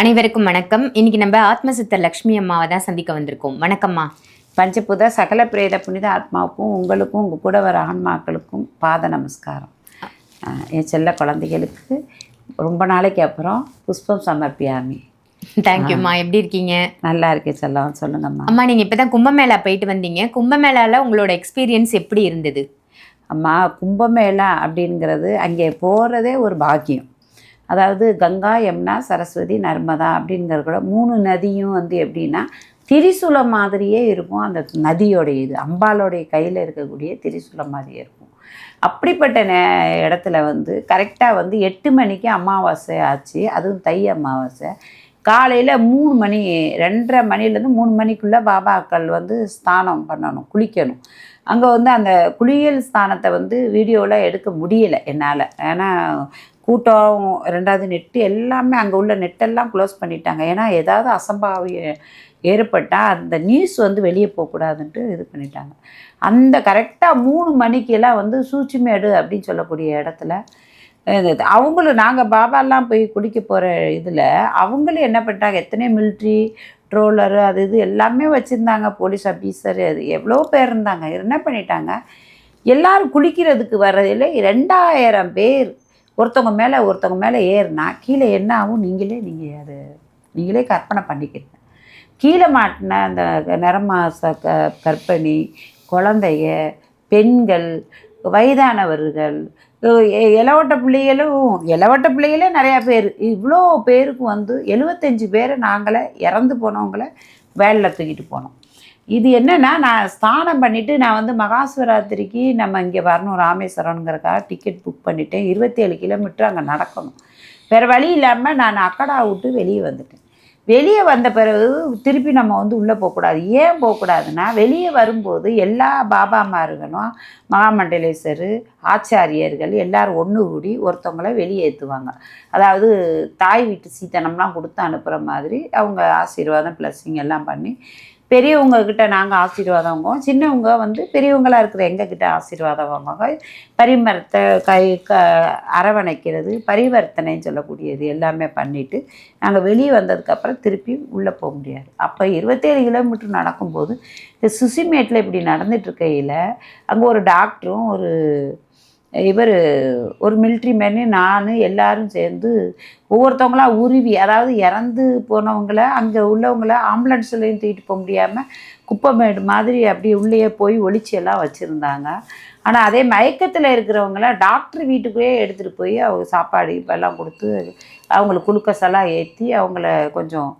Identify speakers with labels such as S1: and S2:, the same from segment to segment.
S1: அனைவருக்கும் வணக்கம். இன்னைக்கு நம்ம ஆத்மசித்தர் லக்ஷ்மி அம்மாவை தான் சந்திக்க வந்திருக்கோம். வணக்கம்மா.
S2: பஞ்சபுத சகல பிரேத புனித ஆத்மாவுக்கும் உங்களுக்கும் உங்கள் கூட வர ஆன்மாக்களுக்கும் பாத நமஸ்காரம். என் செல்ல குழந்தைகளுக்கு ரொம்ப நாளைக்கு அப்புறம் புஷ்பம் சமர்ப்பியாமி.
S1: தேங்க்யூம்மா எப்படி இருக்கீங்க?
S2: நல்லா இருக்கேன் செல்லம். சொல்லுங்கம்மா.
S1: அம்மா நீங்க இப்பதான் கும்பமேளா போயிட்டு வந்தீங்க. கும்பமேளால உங்களோட எக்ஸ்பீரியன்ஸ் எப்படி இருந்தது?
S2: அம்மா கும்பமேளா அப்படிங்கிறது அங்கே போகிறதே ஒரு பாக்கியம். அதாவது கங்கா யமுனா சரஸ்வதி நர்மதா அப்படிங்கிறது கூட மூணு நதியும் வந்து எப்படின்னா திரிசூலம் மாதிரியே இருக்கும். அந்த நதியோடைய இது அம்பாலோடைய கையில் இருக்கக்கூடிய திரிசூலம் மாதிரியே இருக்கும். அப்படிப்பட்ட நே இடத்துல வந்து கரெக்டாக வந்து எட்டு மணிக்கு அமாவாசை ஆச்சு. அதுவும் தை அமாவாசை. காலையில் மூணு மணி ரெண்டரை மணிலேருந்து மூணு மணிக்குள்ளே பாபாக்கள் வந்து ஸ்தானம் பண்ணணும் குளிக்கணும். அங்கே வந்து அந்த குளியல் ஸ்தானத்தை வந்து வீடியோவில் எடுக்க முடியலை என்னால். ஏன்னா கூட்டம் ரெண்டாவது நெட்டு எல்லாமே அங்கே உள்ள நெட்டெல்லாம் க்ளோஸ் பண்ணிட்டாங்க. ஏன்னா ஏதாவது அசம்பாவிய ஏற்பட்டால் அந்த நியூஸ் வந்து வெளியே போகக்கூடாதுன்ட்டு இது பண்ணிட்டாங்க. அந்த கரெக்டாக மூணு மணிக்கெல்லாம் வந்து சூச்சிமேடு அப்படின்னு சொல்லக்கூடிய இடத்துல இது அவங்களும் நாங்கள் பாபாலாம் போய் குடிக்க போகிற இதில் அவங்களும் என்ன பண்ணிட்டாங்க? எத்தனை மிலிட்ரி ட்ரோலரு அது இது எல்லாமே வச்சுருந்தாங்க. போலீஸ் ஆஃபீஸர் அது எவ்வளோ பேர் இருந்தாங்க. என்ன பண்ணிட்டாங்க? எல்லோரும் குளிக்கிறதுக்கு வர்றதில் ரெண்டாயிரம் பேர் ஒருத்தவங்க மேலே ஒருத்தவங்க மேலே ஏறுனா கீழே என்ன ஆகும்? நீங்களே நீங்கள் அது நீங்களே கற்பனை பண்ணிக்கிறீங்க கீழே மாட்டின அந்த நிறமாச க கர்ப்பிணி குழந்தைய பெண்கள் வயதானவர்கள் இளவட்ட பிள்ளைகளும் இளவட்ட பிள்ளைகளே நிறையா பேர். இவ்வளோ பேருக்கு வந்து எழுபத்தஞ்சி பேரை நாங்களே இறந்து போனவங்கள வேலில் தூக்கிட்டு போனோம். இது என்னென்னா நான் ஸ்நானம் பண்ணிவிட்டு நான் வந்து மகாசிவராத்திரிக்கு நம்ம இங்கே வரணும் ராமேஸ்வரம்ங்கிறக்காக டிக்கெட் புக் பண்ணிட்டேன். இருபத்தேழு கிலோமீட்டர் அங்கே நடக்கணும். வேறு வழி இல்லாமல் நான் அக்கடா விட்டு வெளியே வந்துட்டேன். வெளியே வந்த பிறகு திருப்பி நம்ம வந்து உள்ளே போகக்கூடாது. ஏன் போகக்கூடாதுன்னா வெளியே வரும்போது எல்லா பாபாமார்களும் மகாமண்டலேஸ்வர் ஆச்சாரியர்கள் எல்லோரும் ஒன்று கூடி ஒருத்தவங்கள வெளியேற்றுவாங்க அதாவது தாய் வீட்டு சீத்தனம்லாம் கொடுத்து அனுப்புகிற மாதிரி அவங்க ஆசீர்வாதம் ப்ளஸ்ஸிங் எல்லாம் பண்ணி பெரியவங்க கிட்ட நாங்கள் ஆசீர்வாதம் வாங்குவோம். சின்னவங்க வந்து பெரியவங்களாக இருக்கிற எங்கள் கிட்ட ஆசீர்வாதம் வாங்குவாங்க. பரிமரத்தை கை க அரவணைக்கிறது பரிவர்த்தனைன்னு சொல்லக்கூடியது எல்லாமே பண்ணிவிட்டு நாங்கள் வெளியே வந்ததுக்கப்புறம் திருப்பி உள்ளே போக முடியாது. அப்போ இருபத்தேழு கிலோமீட்டர் நடக்கும்போது இந்த சுசிமேட்டில் இப்படி நடந்துட்டு இருக்கையில் அங்கே ஒரு டாக்டரும் ஒரு இவர் ஒரு மிலிட்ரி மேனு நான் எல்லாரும் சேர்ந்து ஒவ்வொருத்தவங்களா உருவி அதாவது இறந்து போனவங்கள அங்கே உள்ளவங்கள ஆம்புலன்ஸ்லேயும் தூக்கிட்டு போக முடியாமல் குப்பைமேடு மாதிரி அப்படியே உள்ளேயே போய் ஒளிச்சியெல்லாம் வச்சுருந்தாங்க. ஆனால் அதே மயக்கத்தில் இருக்கிறவங்கள டாக்டர் வீட்டுக்குள்ளேயே எடுத்துகிட்டு போய் அவங்க சாப்பாடு இப்பெல்லாம் கொடுத்து அவங்களுக்கு குளுக்கோஸ் எல்லாம் ஏற்றி அவங்கள கொஞ்சம்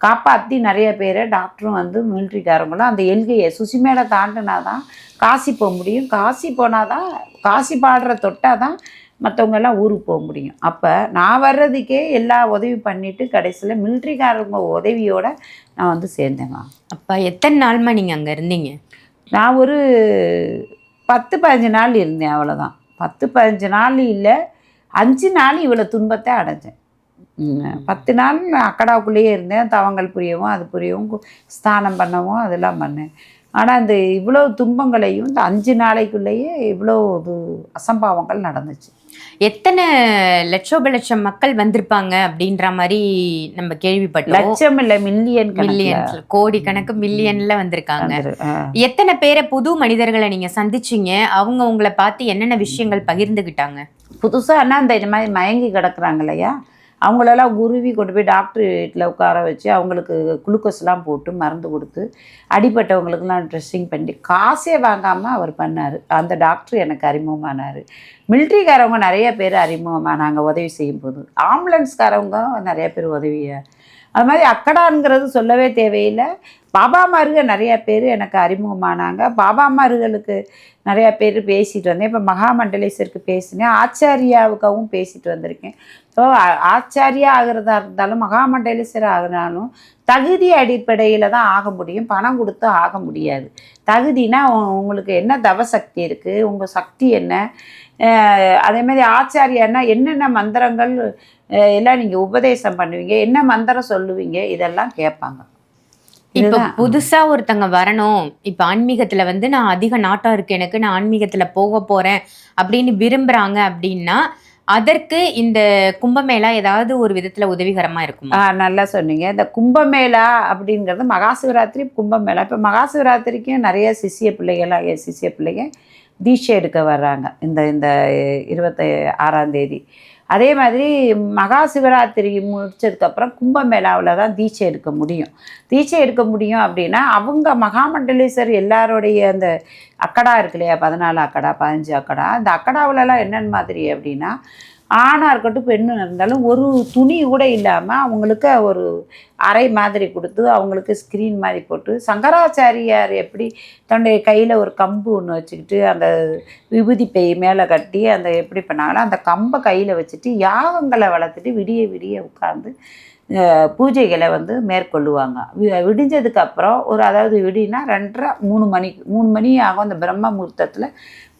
S2: காப்பாற்றி நிறைய பேரை டாக்டரும் வந்து மிலிட்ரிக்காரங்களும் அந்த எல்கையை சுசிமேடை தாண்டினா தான் காசி போக முடியும். காசி போனால் தான் காசி பாடுற தொட்டால் தான் மற்றவங்க எல்லாம் ஊருக்கு போக முடியும். அப்போ நான் வர்றதுக்கே எல்லா உதவி பண்ணிவிட்டு கடைசியில் மிலிட்ரிக்காரங்க உதவியோட நான் வந்து சேர்ந்தேங்க
S1: அப்பா எத்தனை நாள்மா நீங்க அங்க இருந்தீங்க?
S2: நான் ஒரு பத்து பதினஞ்சு நாள் இருந்தேன் அவ்வளோதான் பத்து பதினஞ்சு நாள் இல்லை அஞ்சு நாள் இவ்வளோ துன்பத்தை அடைஞ்சேன். பத்து நாள் அக்கடாவுக்குள்ளேயே இருந்தேன். தவங்கள் புரியவும் அது புரியவும் ஸ்நானம் பண்ணவும் அதெல்லாம் பண்ணேன். ஆனால் இந்த இவ்வளோ துன்பங்களையும் இந்த அஞ்சு நாளைக்குள்ளேயே இவ்வளோ இது அசம்பாவங்கள் நடந்துச்சு.
S1: எத்தனை லட்சோப லட்சம் மக்கள் வந்திருப்பாங்க அப்படின்ற மாதிரி நம்ம கேள்விப்பட்டோம்.
S2: லட்சம் இல்லை மில்லியன்
S1: மில்லியன் கோடி கணக்கு மில்லியன்ல வந்திருக்காங்க. எத்தனை பேரை புது மனிதர்களை நீங்க சந்திச்சீங்க? அவங்க உங்களை பார்த்து என்னென்ன விஷயங்கள் பகிர்ந்துகிட்டாங்க?
S2: அண்ணா இந்த இந்த மாதிரி மயங்கி கிடக்குறாங்க இல்லையா? அவங்களெல்லாம் உருவி கொண்டு போய் டாக்டர் வீட்டில் உட்கார வச்சு அவங்களுக்கு குளுக்கோஸ்லாம் போட்டு மருந்து கொடுத்து அடிப்பட்டவங்களுக்குலாம் ட்ரெஸ்ஸிங் பண்ணி காசே வாங்காமல் அவர் பண்ணார். அந்த டாக்டர் எனக்கு அறிமுகமானார். மிலிட்ரிக்காரவங்க நிறைய பேர் அறிமுகமானாங்க உதவி செய்யும்போது. ஆம்புலன்ஸ்காரவங்க நிறைய பேர் உதவியை அது மாதிரி அக்கடாங்கிறது சொல்லவே தேவையில்லை. பாபாமாருக நிறைய பேர் எனக்கு அறிமுகமானாங்க. பாபாமார்களுக்கு நிறைய பேர் பேசிட்டு வந்தேன். இப்போ மகாமண்டலேஸ்வருக்கு பேசினேன். ஆச்சாரியாவுக்காகவும் பேசிட்டு வந்திருக்கேன். ஸோ ஆச்சாரியா ஆகிறதா இருந்தாலும் மகாமண்டலேஸ்வரர் ஆகினாலும் தகுதி அடிப்படையில் தான் ஆக முடியும். பணம் கொடுத்து ஆக முடியாது. தகுதினா உங்களுக்கு என்ன தவசக்தி இருக்குது உங்கள் சக்தி என்ன? அதே மாதிரி ஆச்சாரியான்னா என்னென்ன மந்திரங்கள் எல்லாம் நீங்கள் உபதேசம் பண்ணுவீங்க என்ன மந்திரம் சொல்லுவீங்க இதெல்லாம் கேட்பாங்க.
S1: இப்ப. புதுசா ஒருத்தங்க வரணும். இப்ப ஆன்மீகத்துல வந்து நான் அதிக நாட்டம் இருக்கு எனக்கு நான் ஆன்மீகத்துல போக போறேன் அப்படின்னு விரும்புறாங்க அப்படின்னா அதற்கு இந்த கும்பமேளா ஏதாவது ஒரு விதத்துல உதவிகரமா இருக்குமா?
S2: நல்லா சொன்னீங்க. இந்த கும்பமேளா அப்படிங்கிறது மகாசிவராத்திரி கும்பமேளா. இப்போ மகாசிவராத்திரிக்கும் நிறைய சிசிய பிள்ளைகளாக என் சிசிய பிள்ளைங்க தீட்சை எடுக்க வர்றாங்க. இந்த இந்த இருபத்தி ஆறாம் தேதி. அதே மாதிரி மகா சிவராத்திரி முடித்ததுக்கப்புறம் கும்பமேளாவில் தான் தீட்சை எடுக்க முடியும். தீட்சை எடுக்க முடியும் அப்படின்னா அவங்க மகாமண்டலேஸ்வர் எல்லாருடைய அந்த அக்கடா இருக்கு இல்லையா? பதினாலு அக்கடா பதினஞ்சு அக்கடா. அந்த அக்கடாவிலலாம் என்னென்ன மாதிரி அப்படின்னா ஆணாக இருக்கட்டும் பெண்ணு இருந்தாலும் ஒரு துணி கூட இல்லாமல் அவங்களுக்கு ஒரு அறை மாதிரி கொடுத்து அவங்களுக்கு ஸ்க்ரீன் மாதிரி போட்டு சங்கராச்சாரியார் எப்படி தன்னுடைய கையில் ஒரு கம்பு ஒன்று வச்சுக்கிட்டு அந்த விபூதி பெய் மேலே கட்டி அந்த எப்படி பண்ணாங்களோ அந்த கம்பை கையில் வச்சுட்டு யாகங்களை வளர்த்துட்டு விடிய விடிய உட்காந்து பூஜைகளை வந்து மேற்கொள்ளுவாங்க. வி- விடிஞ்சதுக்கு அப்புறம் ஒரு அதாவது விடினா ரெண்டரை மூணு மணிக்கு மூணு மணி ஆகும் அந்த பிரம்ம முகூர்த்தத்தில்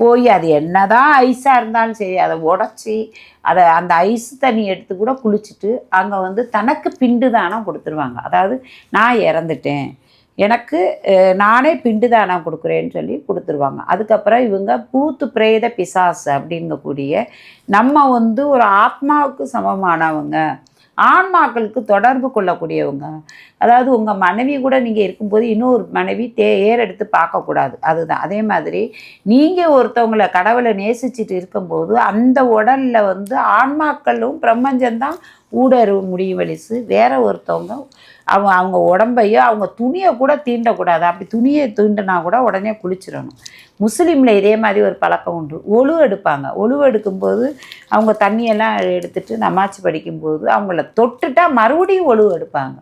S2: போய் அது என்னதான் ஐஸாக இருந்தாலும் சரி அதை உடச்சி அதை அந்த ஐஸ் தண்ணி எடுத்து கூட குளிச்சுட்டு அங்கே வந்து தனக்கு பிண்டு தானம் கொடுத்துருவாங்க. அதாவது நான் இறந்துட்டேன். எனக்கு நானே பிண்டு தானம் கொடுக்குறேன்னு சொல்லி கொடுத்துருவாங்க. அதுக்கப்புறம் இவங்க பூத்து பிரேத பிசாசு அப்படிங்கக்கூடிய நம்ம வந்து ஒரு ஆத்மாவுக்கு சமமானவங்க. ஆன்மாக்களுக்கு தொடர்பு கொள்ளக்கூடியவங்க. அதாவது உங்கள் மனைவி கூட நீங்கள் இருக்கும்போது இன்னொரு மனைவி தே ஏறெடுத்து பார்க்கக்கூடாது. அதுதான். அதே மாதிரி நீங்கள் ஒருத்தவங்களை கடவுளை நேசிச்சுட்டு இருக்கும்போது அந்த உடலில் வந்து ஆன்மாக்களும் பிரபஞ்சம்தான் ஊடறுவு முடியும் வலிசு வேற ஒருத்தவங்க அவங்க அவங்க உடம்பையோ அவங்க துணியை கூட தீண்டக்கூடாது. அப்படி துணியை தீண்டினா கூட உடனே குளிச்சிடணும். முஸ்லீமில் இதே மாதிரி ஒரு பழக்கம் உண்டு. ஒழு எடுப்பாங்க. ஒழு எடுக்கும்போது அவங்க தண்ணியெல்லாம் எடுத்துட்டு நமாச்சு படிக்கும்போது அவங்கள தொட்டுட்டா மறுபடியும் ஒழு எடுப்பாங்க.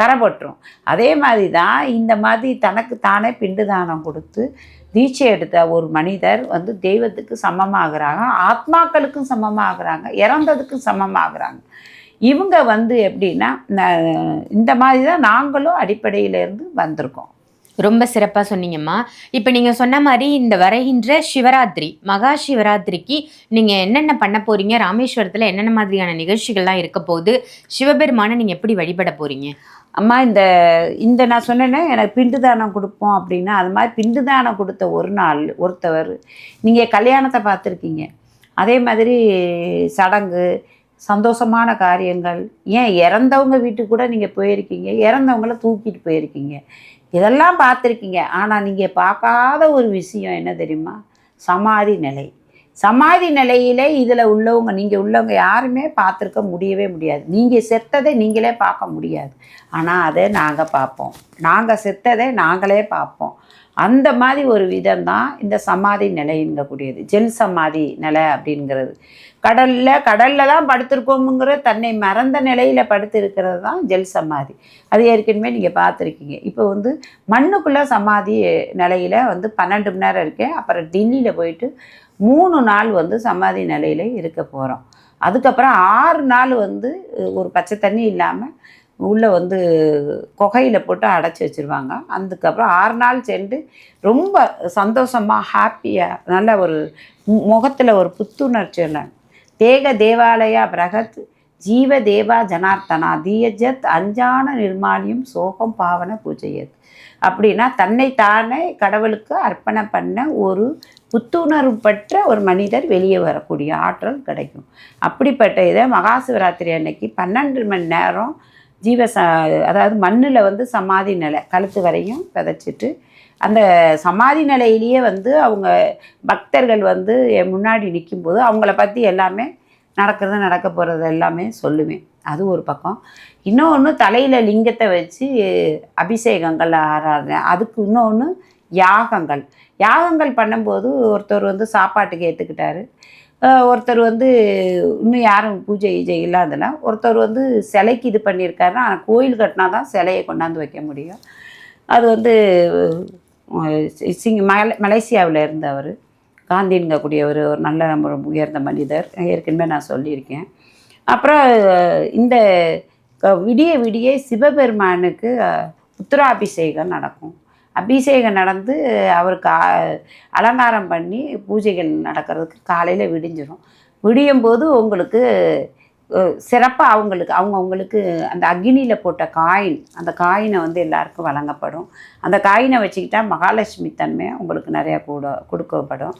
S2: கரைப்பட்டுரும் அதே மாதிரி தான் இந்த மாதிரி தனக்கு தானே பிண்டு தானம் கொடுத்து தீட்சை எடுத்த ஒரு மனிதர் வந்து தெய்வத்துக்கு சமமாகறாங்க. ஆத்மாக்களுக்கும் சமமாகறாங்க. இறந்ததுக்கும் சமமாகறாங்க. இவங்க வந்து எப்படின்னா இந்த மாதிரி தான் நாங்களும் அடிப்படையிலேருந்து வந்திருக்கோம்.
S1: ரொம்ப சிறப்பா சொன்னீங்கம்மா. இப்போ நீங்க சொன்ன மாதிரி இந்த வருகின்ற சிவராத்திரி மகா சிவராத்திரிக்கு நீங்க என்னென்ன பண்ண போறீங்க? ராமேஸ்வரத்துல என்னென்ன மாதிரியான நிகழ்ச்சிகள்லாம் இருக்க போகுது? சிவபெருமானை நீங்க எப்படி வழிபட போறீங்க?
S2: அம்மா இந்த இந்த நான் சொன்னேனே எனக்கு பிண்டு தானம் கொடுப்போம் அப்படின்னா அது மாதிரி பிண்டு தானம் கொடுத்த ஒரு நாள் ஒருத்தவர் நீங்கள் கல்யாணத்தை பார்த்துருக்கீங்க. அதே மாதிரி சடங்கு சந்தோஷமான காரியங்கள். ஏன் இறந்தவங்க வீட்டுக்கு கூட நீங்கள் போயிருக்கீங்க? இறந்தவங்கள தூக்கிட்டு போயிருக்கீங்க. இதெல்லாம் பார்த்துருக்கீங்க. ஆனால் நீங்கள் பார்க்காத ஒரு விஷயம் என்ன தெரியுமா? சமாதி நிலை. சமாதி நிலையிலே இதில் உள்ளவங்க நீங்கள் உள்ளவங்க யாருமே பார்த்துருக்க முடியவே முடியாது. நீங்கள் செத்ததை நீங்களே பார்க்க முடியாது. ஆனால் அதை நாங்கள் பார்ப்போம். நாங்கள் செத்ததை நாங்களே பார்ப்போம். அந்த மாதிரி ஒரு விதம் தான் இந்த சமாதி நிலைங்கக்கூடியது. ஜெல் சமாதி நிலை அப்படிங்கிறது. கடலில் கடலில் தான் படுத்திருக்கோமுங்கிற தன்னை மறந்த நிலையில் படுத்திருக்கிறது தான் ஜெல் சமாதி. அது ஏற்கனவே நீங்கள் பார்த்துருக்கீங்க. இப்போ வந்து மண்ணுக்குள்ளே சமாதி நிலையில் வந்து பன்னெண்டு மணி நேரம் இருக்கேன். அப்புறம் டெல்லியில் போயிட்டு மூணு நாள் வந்து சமாதி நிலையில் இருக்க போகிறோம் அதுக்கப்புறம் ஆறு நாள் வந்து ஒரு பச்சை தண்ணி இல்லாமல் உள்ளே வந்து குகையில் போட்டு அடைச்சி வச்சுருவாங்க. அதுக்கப்புறம் ஆறு நாள் சென்று ரொம்ப சந்தோஷமாக ஹாப்பியாக நல்ல ஒரு முகத்தில் ஒரு புத்துணர்ச்சி தேக தேவாலயா பிரகத் ஜீவ தேவா ஜனார்த்தனா தீயஜத் அஞ்சான நிர்மாலியம் சோகம் பாவன பூஜையத் அப்படின்னா தன்னை தானே கடவுளுக்கு அர்ப்பணம் பண்ண ஒரு புத்துணர்வு பெற்ற ஒரு மனிதர் வெளியே வரக்கூடிய ஆற்றல் கிடைக்கும். அப்படிப்பட்ட இதை மகாசிவராத்திரி அன்னைக்கு பன்னெண்டு மணி நேரம் ஜீவ ச அதாவது மண்ணில் வந்து சமாதி நிலை கழுத்து வரையும் விதைச்சிட்டு அந்த சமாதி நிலையிலேயே வந்து அவங்க பக்தர்கள் வந்து என் முன்னாடி நிற்கும்போது அவங்கள பற்றி எல்லாமே நடக்கிறது நடக்க போகிறது எல்லாமே சொல்லுவேன். அது ஒரு பக்கம். இன்னொன்று தலையில் லிங்கத்தை வச்சு அபிஷேகங்கள் ஆராதனை அதுக்கு இன்னொன்று யாகங்கள். யாகங்கள் பண்ணும்போது ஒருத்தர் வந்து சாப்பாட்டுக்கு ஏற்றுக்கிட்டாரு ஒருத்தர் வந்து இன்னும் யாரும் பூஜை கீஜை இல்லாதனா ஒருத்தர் வந்து சிலைக்கு இது பண்ணியிருக்காருன்னா ஆனால் கோயில் கட்டினா தான் சிலையை கொண்டாந்து வைக்க முடியும். அது வந்து சிங் மலை மலேசியாவில் இருந்தவர் காந்தின்கக்கூடிய ஒரு ஒரு நல்ல உயர்ந்த மனிதர் ஏற்கனவே நான் சொல்லியிருக்கேன். அப்புறம் இந்த க- விடிய விடிய சிவபெருமானுக்கு உத்தராபிஷேகம் நடக்கும். அபிஷேகம் நடந்து அவருக்கு அலங்காரம் பண்ணி பூஜைகள் நடக்கிறதுக்கு காலையில் விடிஞ்சிடும் விடியும் போது உங்களுக்கு சிறப்பாக அவங்களுக்கு அவங்கவுங்களுக்கு அந்த அக்னியில் போட்ட காயின் அந்த காயினை வந்து எல்லாருக்கும் வழங்கப்படும். அந்த காயினை வச்சுக்கிட்டா மகாலட்சுமி தன்மை உங்களுக்கு நிறையா கூட கொடுக்கப்படும்.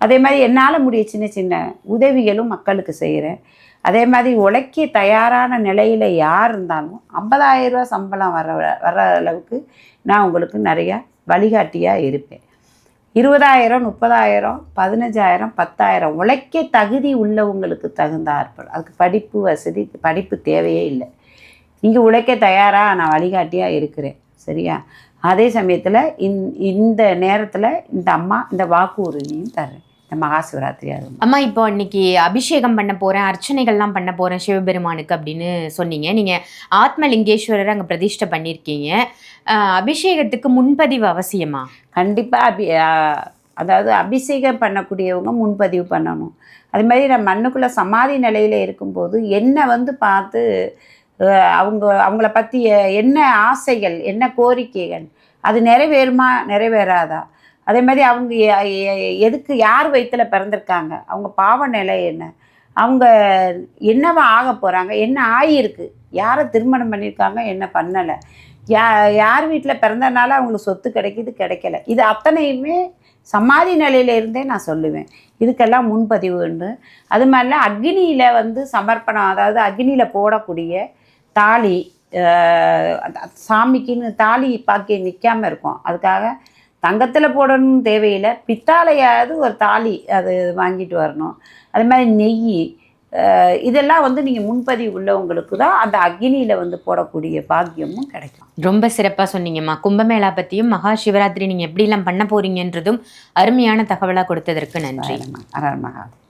S2: அதே மாதிரி என்னால் முடிய சின்ன சின்ன உதவிகளும் மக்களுக்கு செய்கிறேன் அதே மாதிரி உழைக்க தயாரான நிலையில் யார் இருந்தாலும் 50000 ரூபா சம்பளம் வர வர அளவுக்கு நான் உங்களுக்கு நிறையா வழிகாட்டியாக இருப்பேன். இருபதாயிரம் முப்பதாயிரம் பதினஞ்சாயிரம் பத்தாயிரம் உழைக்க தகுதி உள்ளவங்களுக்கு தகுந்தாற்படும் அதுக்கு படிப்பு வசதி படிப்பு தேவையே இல்லை. நீங்கள் உழைக்க தயாராக நான் வழிகாட்டியாக இருக்கிறேன். சரியா? அதே சமயத்தில் இந் இந்த நேரத்தில் இந்த அம்மா இந்த வாக்கு உறுதியும் தர்றேன். மகா சிவராத்திரி அது
S1: அம்மா இப்போ இன்னைக்கு அபிஷேகம் பண்ண போறேன் அர்ச்சனைகள்லாம் பண்ண போறேன் சிவபெருமானுக்கு அப்படின்னு சொன்னீங்க. நீங்க ஆத்மலிங்கேஸ்வரர் அங்க பிரதிஷ்டை பண்ணியிருக்கீங்க அபிஷேகத்துக்கு முன்பதிவு அவசியமா?
S2: கண்டிப்பாக அபி அதாவது அபிஷேகம் பண்ணக்கூடியவங்க முன்பதிவு பண்ணணும். அது மாதிரி நான் மண்ணுக்குள்ளே சமாதி நிலையில் இருக்கும்போது என்னை வந்து பார்த்து அவங்க அவங்கள பற்றி என்ன ஆசைகள் என்ன கோரிக்கைகள் அது நிறைவேறுமா நிறைவேறாதா? அதே மாதிரி அவங்க எதுக்கு யார் வயிற்றில் பிறந்திருக்காங்க? அவங்க பாவ நிலை என்ன? அவங்க என்னவா ஆக போகிறாங்க என்ன ஆகியிருக்கு யாரை திருமணம் பண்ணியிருக்காங்க என்ன பண்ணலை? யா யார் வீட்டில் பிறந்தனால அவங்களுக்கு சொத்து கிடைக்கிது கிடைக்கல? இது அத்தனையுமே சமாதி நிலையில இருந்தே நான் சொல்லுவேன். இதுக்கெல்லாம் முன்பதிவு உண்டு அது மாதிரிலாம் அக்னியில் வந்து சமர்ப்பணம் அதாவது அக்னியில் போடக்கூடிய தாலி அந்த சாமிக்குன்னு தாலி பாக்கி நிற்காமல் இருக்கும். அதுக்காக தங்கத்தில் போடணும்னு தேவையில்லை. பித்தாளையாவது ஒரு தாலி அது வாங்கிட்டு வரணும். அது மாதிரி நெய் இதெல்லாம் வந்து நீங்கள் முன்பதிவு உள்ளவங்களுக்கு தான் அந்த அக்னியில் வந்து போடக்கூடிய பாக்கியமும் கிடைக்கும்.
S1: ரொம்ப சிறப்பா சொன்னீங்கம்மா. கும்பமேளா பத்தியும் மகா சிவராத்திரி நீங்க எப்படிலாம் பண்ண போறீங்கன்றதும் அருமையான தகவலா கொடுத்ததற்கு நன்றி.
S2: மகா.